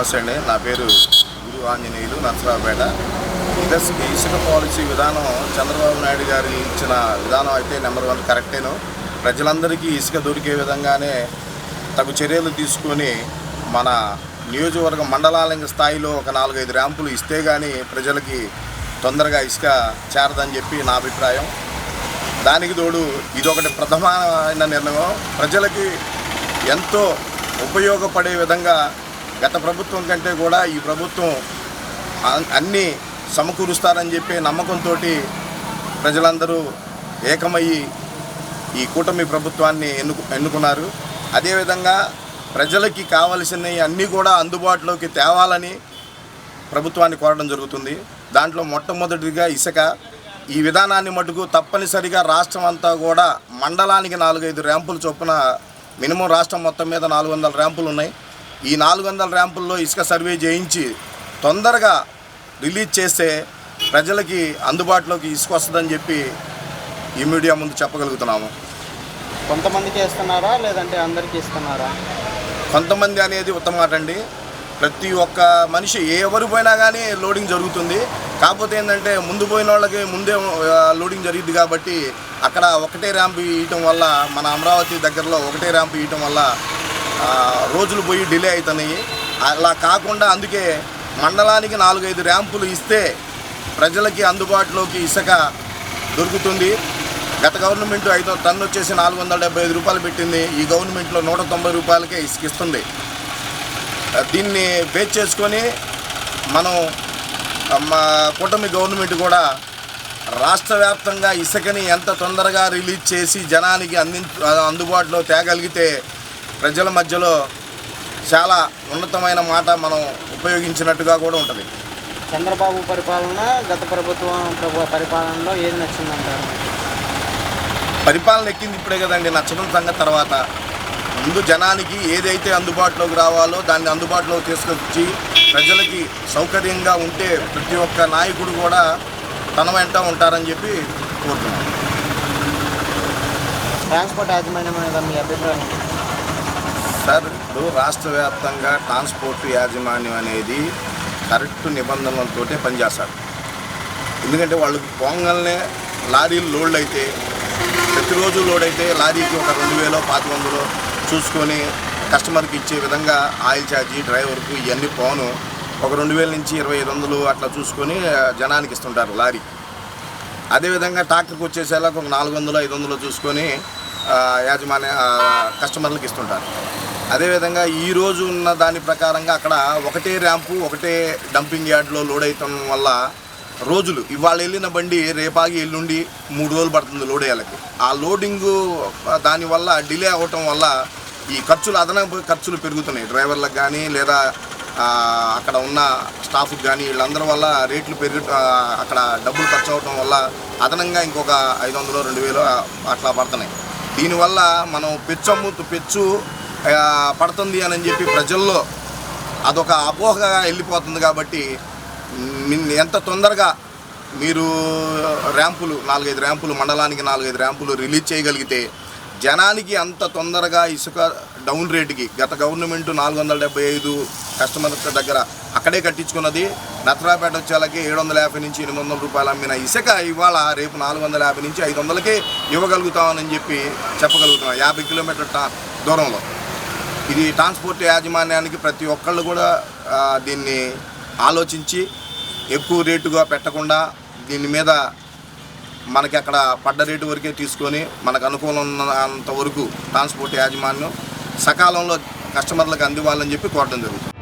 నమస్తే అండి. నా పేరు గురు ఆంజనేయులు నర్సరావుపేట. ఇదస్ ఇసుక పాలసీ విధానం చంద్రబాబు నాయుడు గారు ఇచ్చిన విధానం అయితే నెంబర్ వన్ కరెక్టేను. ప్రజలందరికీ ఇసుక దొరికే విధంగానే తగు చర్యలు తీసుకొని మన నియోజకవర్గ మండలాల స్థాయిలో ఒక నాలుగైదు ర్యాంపులు ఇస్తే కానీ ప్రజలకి తొందరగా ఇసుక చేరదని చెప్పి నా అభిప్రాయం. దానికి తోడు ఇదొకటి ప్రధానమైన నిర్ణయం. ప్రజలకి ఎంతో ఉపయోగపడే విధంగా గత ప్రభుత్వం కంటే కూడా ఈ ప్రభుత్వం అన్నీ సమకూరుస్తారని చెప్పి నమ్మకంతో ప్రజలందరూ ఏకమయ్యి ఈ కూటమి ప్రభుత్వాన్ని ఎన్నుకు ఎన్నుకున్నారు. అదేవిధంగా ప్రజలకి కావలసినవి అన్నీ కూడా అందుబాటులోకి తేవాలని ప్రభుత్వాన్ని కోరడం జరుగుతుంది. దాంట్లో మొట్టమొదటిగా ఇసుక. ఈ విధానాన్ని మటుకు తప్పనిసరిగా రాష్ట్రం అంతా కూడా మండలానికి నాలుగైదు ర్యాంపులు చొప్పున మినిమం రాష్ట్రం మొత్తం మీద నాలుగు వందల ర్యాంపులు ఉన్నాయి ఈ నాలుగు వందల ర్యాంపుల్లో ఇసుక సర్వే చేయించి తొందరగా రిలీజ్ చేస్తే ప్రజలకి అందుబాటులోకి ఇసుక వస్తుందని చెప్పి ఈ మీడియా ముందు చెప్పగలుగుతున్నాము. కొంతమందికి ఇస్తున్నారా లేదంటే అందరికీ ఇస్తున్నారా? కొంతమంది అనేది ఉత్తమ మాట అండి. ప్రతి ఒక్క మనిషి ఏ ఎవరు పోయినా కానీ లోడింగ్ జరుగుతుంది. కాకపోతే ఏంటంటే ముందు పోయిన వాళ్ళకి ముందే లోడింగ్ జరిగింది కాబట్టి అక్కడ ఒకటే ర్యాంప్ ఇవ్వటం వల్ల మన అమరావతి దగ్గరలో ఒకటే ర్యాంప్ ఇవ్వటం వల్ల రోజులు పోయి డిలే అవుతున్నాయి అలా కాకుండా అందుకే మండలానికి నాలుగైదు ర్యాంపులు ఇస్తే ప్రజలకి అందుబాటులోకి ఇసుక దొరుకుతుంది. గత గవర్నమెంట్ ఐదు టన్ను వచ్చేసి నాలుగు వందల డెబ్బై ఐదు రూపాయలు పెట్టింది. ఈ గవర్నమెంట్లో నూట తొంభై రూపాయలకే ఇసుకిస్తుంది దీన్ని బేస్ చేసుకొని మనం మా కూటమి గవర్నమెంట్ కూడా రాష్ట్ర వ్యాప్తంగా ఇసుకని ఎంత తొందరగా రిలీజ్ చేసి జనానికి అంది అందుబాటులో తేగలిగితే ప్రజల మధ్యలో చాలా ఉన్నతమైన మాట మనం ఉపయోగించినట్టుగా కూడా ఉంటుంది. చంద్రబాబు పరిపాలన గత ప్రభుత్వం ప్రభు పరిపాలనలో ఏది నచ్చిందంటారు? పరిపాలన ఎక్కింది ఇప్పుడే కదండి నచ్చడం సంగతి తర్వాత. ముందు జనానికి ఏదైతే అందుబాటులోకి రావాలో దాన్ని అందుబాటులోకి తీసుకొచ్చి ప్రజలకి సౌకర్యంగా ఉంటే ప్రతి ఒక్క నాయకుడు కూడా తన వెంట ఉంటారని చెప్పి కోరుతున్నాను ట్రాన్స్పోర్ట్ యాజమాన్యం మీద మీ అభిప్రాయం సార్ ఇప్పుడు రాష్ట్ర వ్యాప్తంగా ట్రాన్స్పోర్ట్ యాజమాన్యం అనేది కరెక్ట్ నిబంధనలతో పనిచేస్తారు. ఎందుకంటే వాళ్ళు పొంగల్నే లారీలు లోడ్ అయితే ప్రతిరోజు లోడ్ అయితే లారీకి ఒక రెండు వేలో పాతి వందలో చూసుకొని కస్టమర్కి ఇచ్చే విధంగా ఆయిల్ ఛార్జీ డ్రైవర్కు ఇవన్నీ పోను. ఒక రెండు వేల నుంచి ఇరవై ఐదు వందలు అట్లా చూసుకొని జనానికి ఇస్తుంటారు లారీ. అదేవిధంగా ట్రాక్టర్కి వచ్చేసేలా ఒక నాలుగు వందలు ఐదు వందలు చూసుకొని యాజమాన్య కస్టమర్లకు ఇస్తుంటారు. అదేవిధంగా ఈరోజు ఉన్న దాని ప్రకారంగా అక్కడ ఒకటే ర్యాంపు ఒకటే డంపింగ్ యార్డ్లో లోడ్ అవుతాం వల్ల రోజులు ఇవాళ వెళ్ళిన బండి రేపాగి ఎల్లుండి మూడు రోజులు పడుతుంది లోడ్ అయ్యాలకి ఆ లోడింగు దానివల్ల డిలే అవ్వటం వల్ల ఈ ఖర్చులు అదనపు ఖర్చులు పెరుగుతున్నాయి. డ్రైవర్లకు కానీ లేదా అక్కడ ఉన్న స్టాఫ్కి కానీ వీళ్ళందరి వల్ల రేట్లు పెరుగు అక్కడ డబ్బులు ఖర్చు అవ్వటం వల్ల అదనంగా ఇంకొక ఐదు వందలు రెండు వేలు అట్లా పడుతున్నాయి. దీనివల్ల మనం పెచ్చు అమ్ము పెచ్చు పడుతుంది అని చెప్పి ప్రజల్లో అదొక అపోహగా వెళ్ళిపోతుంది కాబట్టి ఎంత తొందరగా మీరు ర్యాంపులు నాలుగైదు ర్యాంపులు మండలానికి నాలుగైదు ర్యాంపులు రిలీజ్ చేయగలిగితే జనానికి అంత తొందరగా ఇసుక డౌన్ రేటుకి గత గవర్నమెంట్ నాలుగు వందల డెబ్బై ఐదు కస్టమర్ దగ్గర అక్కడే కట్టించుకున్నది. నత్రాపేట వచ్చేలకి ఏడు వందల యాభై నుంచి ఎనిమిది వందల రూపాయలు అమ్మిన ఇసుక ఇవాళ రేపు నాలుగు వందల యాభై నుంచి ఐదు వందలకే ఇవ్వగలుగుతామని చెప్పి చెప్పగలుగుతున్నాం. యాభై కిలోమీటర్ టా- దూరంలో. ఇది ట్రాన్స్పోర్ట్ యాజమాన్యానికి ప్రతి ఒక్కళ్ళు కూడా దీన్ని ఆలోచించి ఎక్కువ రేటుగా పెట్టకుండా దీని మీద మనకి అక్కడ పడ్డ రేటు వరకే తీసుకొని మనకు అనుకూలం ఉన్నంత వరకు ట్రాన్స్పోర్ట్ యాజమాన్యం సకాలంలో కస్టమర్లకు అందివ్వాలని చెప్పి కోరడం జరుగుతుంది.